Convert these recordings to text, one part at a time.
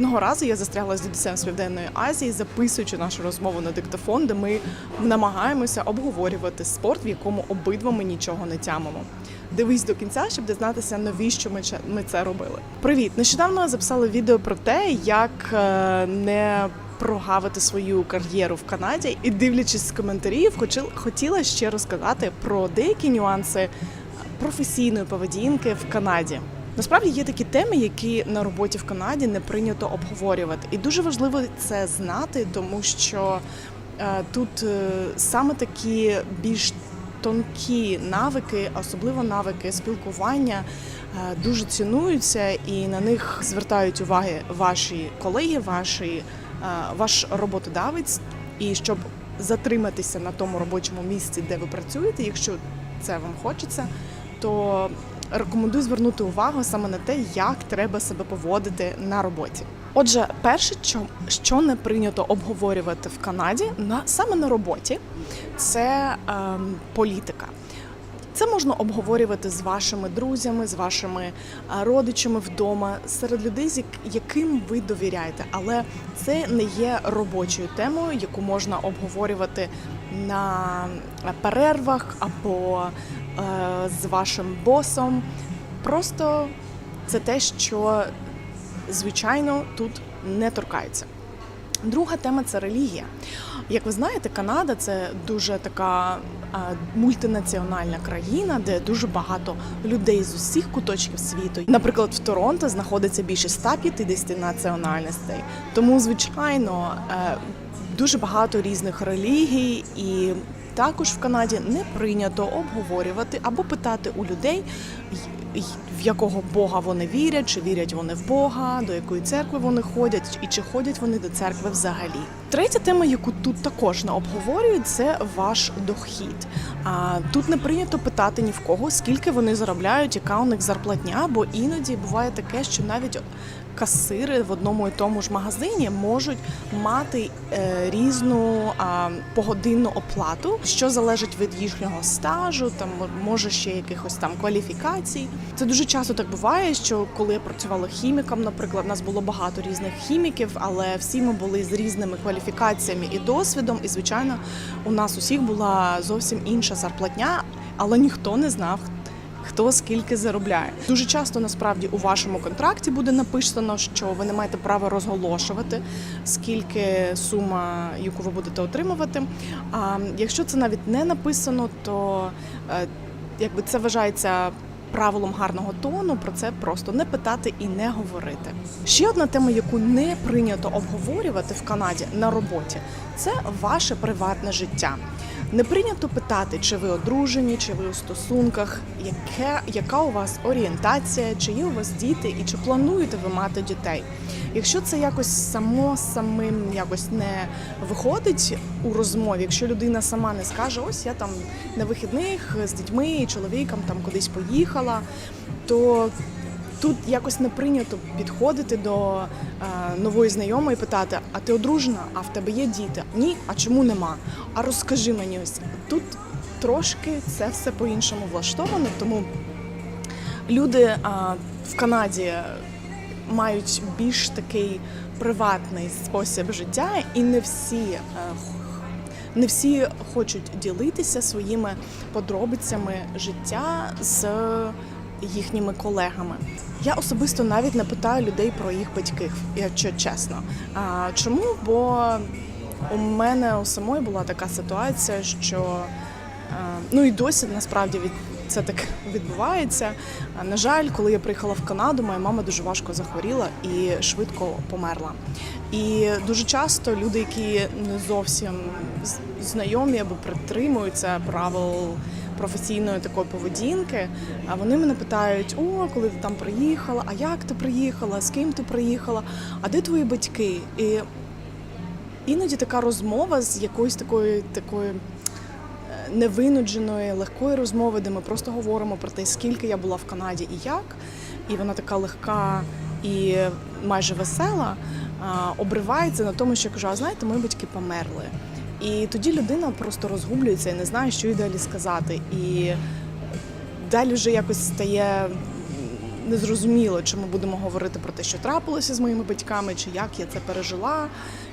Одного разу я застрягла з дідусем з Південної Азії, записуючи нашу розмову на диктофон, де ми намагаємося обговорювати спорт, в якому обидва ми нічого не тямимо. Дивись до кінця, щоб дізнатися, навіщо ми це робили. Привіт! Нещодавно записала відео про те, як е, не прогавити свою кар'єру в Канаді, і дивлячись з коментарів, хотіла ще розказати про деякі нюанси професійної поведінки в Канаді. Насправді є такі теми, які на роботі в Канаді не прийнято обговорювати, і дуже важливо це знати, тому що е, тут е, саме такі більш тонкі навики, особливо навики спілкування, е, дуже цінуються, і на них звертають уваги ваші колеги, ваші, ваш роботодавець. І щоб затриматися на тому робочому місці, де ви працюєте, якщо це вам хочеться, то рекомендую звернути увагу саме на те, як треба себе поводити на роботі. Отже, перше, що, не прийнято обговорювати в Канаді, на саме на роботі, це ем, політика. Це можна обговорювати з вашими друзями, з вашими е, родичами вдома, серед людей, з яким ви довіряєте. Але це не є робочою темою, яку можна обговорювати на перервах або е, з вашим босом. Просто це те, що звичайно тут не торкається. Друга тема це релігія. Як ви знаєте, Канада це дуже така а, мультинаціональна країна, де дуже багато людей з усіх куточків світу. Наприклад, в Торонто знаходиться більше 150 національностей. Тому, звичайно, е, дуже багато різних релігій, і також в Канаді не прийнято обговорювати або питати у людей, в якого Бога вони вірять, чи вірять вони в Бога, до якої церкви вони ходять, і чи ходять вони до церкви взагалі. Третя тема, яку тут також не обговорюють, це ваш дохід. А тут не прийнято питати ні в кого, скільки вони заробляють, яка у них зарплатня, бо іноді буває таке, що навіть касири в одному і тому ж магазині можуть мати е, різну а, погодинну оплату, що залежить від їхнього стажу, там може ще якихось там кваліфікацій. Це дуже часто так буває, що коли я працювала хіміком, наприклад, нас було багато різних хіміків, але всі ми були з різними кваліфікаціями і досвідом. І звичайно, у нас усіх була зовсім інша зарплатня, але ніхто не знав. Хто скільки заробляє. Дуже часто насправді у вашому контракті буде написано, що ви не маєте права розголошувати, скільки сума, яку ви будете отримувати. А якщо це навіть не написано, то е, якби це вважається правилом гарного тону, про це просто не питати і не говорити. Ще одна тема, яку не прийнято обговорювати в Канаді на роботі, це ваше приватне життя. Не прийнято питати, чи ви одружені, чи ви у стосунках, яке, яка у вас орієнтація, чи є у вас діти, і чи плануєте ви мати дітей. Якщо це якось само самим якось не виходить у розмові, якщо людина сама не скаже, ось я там на вихідних з дітьми чоловіком там кудись поїхала, то Тут якось не прийнято підходити до е, нової знайомої питати: а ти одружена? А в тебе є діти? Ні, а чому нема? А розкажи мені ось тут трошки це все по-іншому влаштовано, тому люди а, в Канаді мають більш такий приватний спосіб життя, і не всі. е, не всі хочуть ділитися своїми подробицями життя з їхніми колегами. Я особисто навіть не питаю людей про їх батьків, якщо чесно. А, чому? Бо у мене у самої була така ситуація, що е, ну і досі насправді від це так відбувається. На жаль, коли я приїхала в Канаду, моя мама дуже важко захворіла і швидко померла. І дуже часто люди, які не зовсім знайомі або притримуються правил професійної такої поведінки, а вони мене питають: о, коли ти там приїхала, а як ти приїхала, з ким ти приїхала, а де твої батьки? І іноді така розмова з якоюсь такою такою е, невинудженої, легкої розмови, де ми просто говоримо про те, скільки я була в Канаді і як. І вона така легка і майже весела, обривається на тому, що я кажу, а знаєте, мої батьки померли. І тоді людина просто розгублюється і не знає, що їй далі сказати. І далі вже якось стає не зрозуміло, чи ми будемо говорити про те, що трапилося з моїми батьками, чи як я це пережила,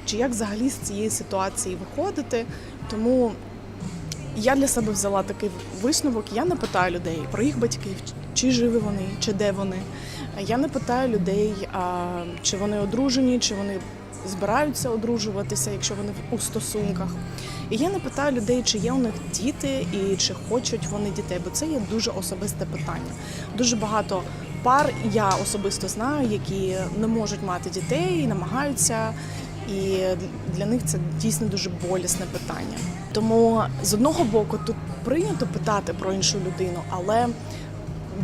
чи як взагалі з цієї ситуації виходити. Тому я для себе взяла такий висновок. Я не питаю людей про їх батьків, чи живі вони, чи де вони. Я не питаю людей, чи вони одружені, чи вони збираються одружуватися, якщо вони у стосунках. І я не питаю людей, чи є у них діти і чи хочуть вони дітей, бо це є дуже особисте питання. Дуже багато пар я особисто знаю, які не можуть мати дітей намагаються. І для них це дійсно дуже болісне питання. Тому з одного боку тут прийнято питати про іншу людину, але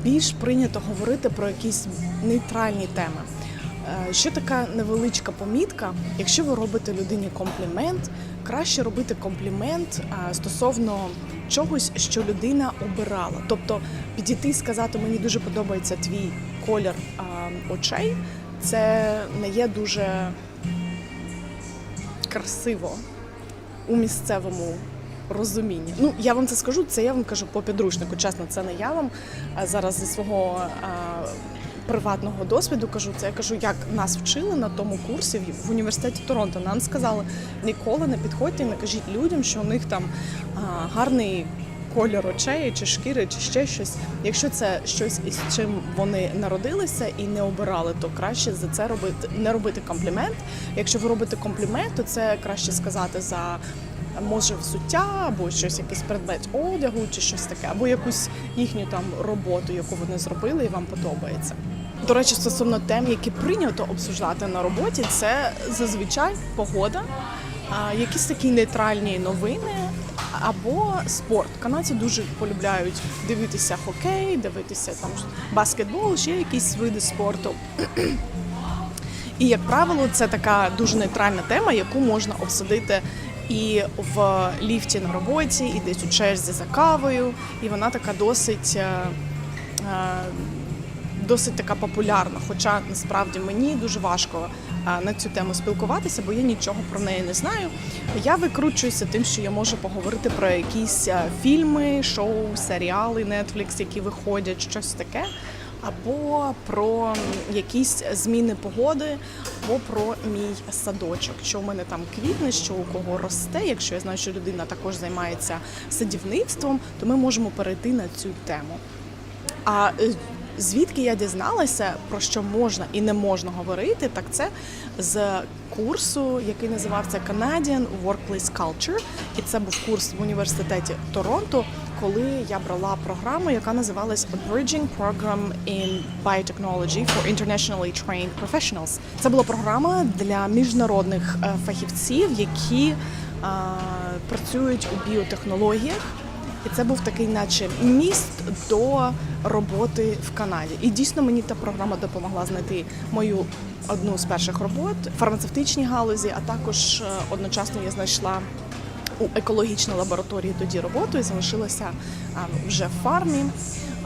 більш прийнято говорити про якісь нейтральні теми. Е, Ще така невеличка помітка: якщо ви робите людині комплімент, краще робити комплімент е, стосовно чогось, що людина обирала. Тобто підійти і сказати, мені дуже подобається твій колір е, очей, це не є дуже красиво у місцевому розумінні. Ну я вам це скажу, це я вам кажу по підручнику. Чесно, це не я вам а зараз зі свого а, приватного досвіду кажу. Це я кажу, як нас вчили на тому курсі в- університеті Торонто. Нам сказали, ніколи не підходьте не кажіть людям, що у них там а, гарний. Кольор очей чи шкіри, чи ще щось. Якщо це щось із чим вони народилися і не обирали, то краще за це робити не робити комплімент. Якщо ви робите комплімент, то це краще сказати за може взуття або щось, якийсь предмет одягу, чи щось таке, або якусь їхню там роботу, яку вони зробили, і вам подобається. До речі, стосовно тем, які прийнято обсуждати на роботі, це зазвичай погода, якісь такі нейтральні новини або спорт. Канадці дуже полюбляють дивитися хокей, дивитися там баскетбол, ще якісь види спорту. І, як правило, це така дуже нейтральна тема, яку можна обсудити і в ліфті на роботі, і десь у черзі за кавою. І вона така досить. е, е, Досить така популярна, хоча насправді мені дуже важко е, на цю тему спілкуватися, бо я нічого про неї не знаю. Я викручуюся тим, що я можу поговорити про якісь фільми, шоу, серіали Netflix, які виходять, щось таке або про якісь зміни погоди, або про мій садочок, що у мене там квітне, що у кого росте. Якщо я знаю, що людина також займається садівництвом, то ми можемо перейти на цю тему. А е, звідки я дізналася, про що можна і не можна говорити, так це з курсу, який називався Canadian Workplace Culture. І це був курс в університеті Торонто, коли я брала програму, яка називалась Bridging Program in Biotechnology for Internationally Trained Professionals. Це була програма для міжнародних е, фахівців, які е, працюють у біотехнологіях. І це був такий, наче міст до роботи в Канаді. І дійсно мені та програма допомогла знайти мою одну з перших робот в фармацевтичній галузі, а також е, одночасно я знайшла у екологічній лабораторії тоді роботу і залишилася вже в фармі.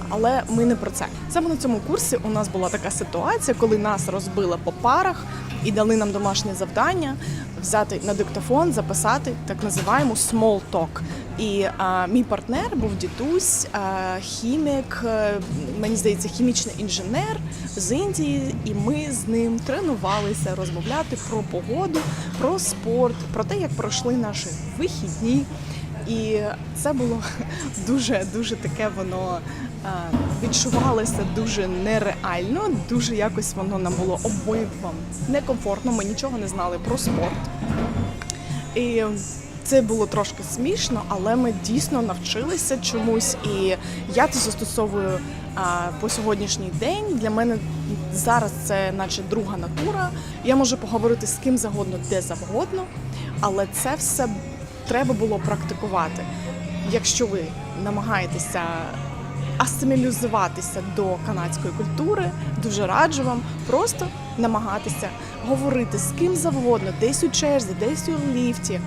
Але ми не про це. Саме на цьому курсі у нас була така ситуація, коли нас розбили по парах і дали нам домашнє завдання взяти на диктофон, записати так називаємо small talk. І а, мій партнер був дідусь, а, хімік, е, мені здається, хімічний інженер з Індії, і ми з ним тренувалися розмовляти про погоду, про спорт, про те, як пройшли наші вихідні. І це було дуже дуже таке воно відчувалося дуже нереально. Дуже якось воно нам було обидвом некомфортно. Ми нічого не знали про спорт. І це було трошки смішно, але ми дійсно навчилися чомусь, і я це застосовую а, по сьогоднішній день. Для мене зараз це наче друга натура. Я можу поговорити з ким завгодно, де завгодно, але це все треба було практикувати. Якщо ви намагаєтеся асимілізуватися до канадської культури, дуже раджу вам просто намагатися говорити з ким завгодно, десь у черзі, десь у ліфті.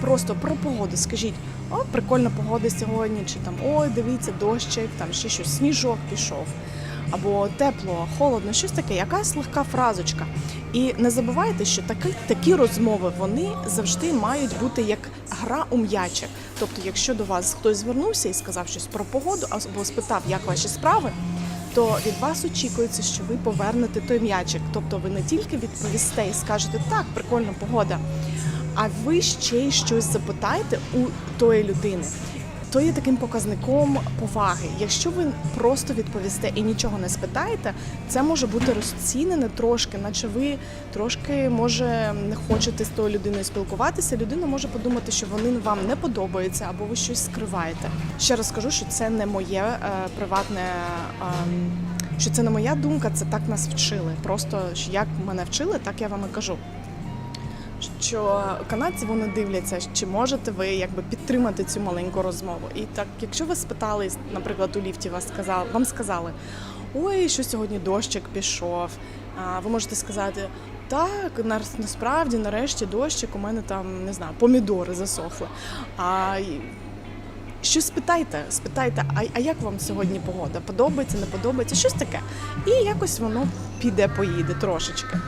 Просто про погоду скажіть, о, прикольна погода сьогодні, чи там ой, дивіться, дощик, там ще щось, сніжок пішов. Або тепло, холодно, щось таке, якась легка фразочка. І не забувайте, що такі, такі розмови вони завжди мають бути як гра у м'ячик. Тобто, якщо до вас хтось звернувся і сказав щось про погоду, або спитав, як ваші справи, то від вас очікується, що ви повернете той м'ячик. Тобто ви не тільки відповісте і скажете так, прикольна погода, а ви ще й щось запитаєте у тої людини. То є таким показником поваги. Якщо ви просто відповісте і нічого не спитаєте, це може бути розцінене трошки, наче ви трошки може не хочете з тою людиною спілкуватися. Людина може подумати, що вони вам не подобаються або ви щось скриваєте. Ще раз скажу, що це не моє е, приватне. ем, що це не моя думка, це так нас вчили. Просто як мене вчили, так я вам і кажу що канадці вони дивляться, чи можете ви якби підтримати цю маленьку розмову. І так, якщо ви спитали, наприклад, у ліфті вас сказали, вам сказали, ой, що сьогодні дощик пішов. А ви можете сказати, так, насправді, нарешті, дощик, у мене там не знаю, помідори засохли. А Щось спитайте, спитайте, а, а як вам сьогодні погода? Подобається, не подобається? Щось таке. І якось воно піде, поїде трошечки.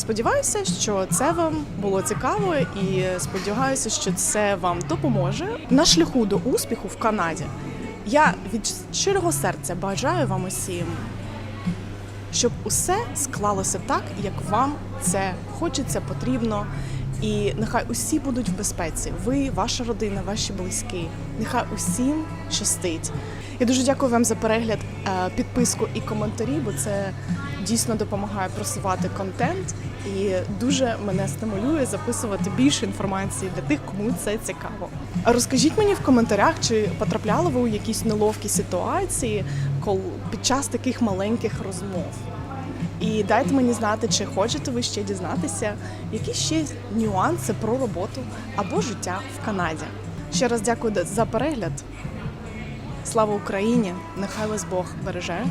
Сподіваюся, що це вам було цікаво, і сподіваюся, що це вам допоможе на шляху до успіху в Канаді. Я від щирого серця бажаю вам усім, щоб усе склалося так, як вам це хочеться, потрібно. І нехай усі будуть в безпеці. Ви, ваша родина, ваші близькі. Нехай усім щастить. Я дуже дякую вам за перегляд, е, підписку і коментарі, бо це дійсно допомагає просувати контент і дуже мене стимулює записувати більше інформації для тих, кому це цікаво. Розкажіть мені в коментарях, чи потрапляли ви у якісь неловкі ситуації під час таких маленьких розмов. І дайте мені знати, чи хочете ви ще дізнатися, які ще нюанси про роботу або життя в Канаді. Ще раз дякую за перегляд. Слава Україні! Нехай вас Бог береже.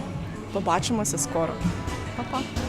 Побачимося скоро. Па-па!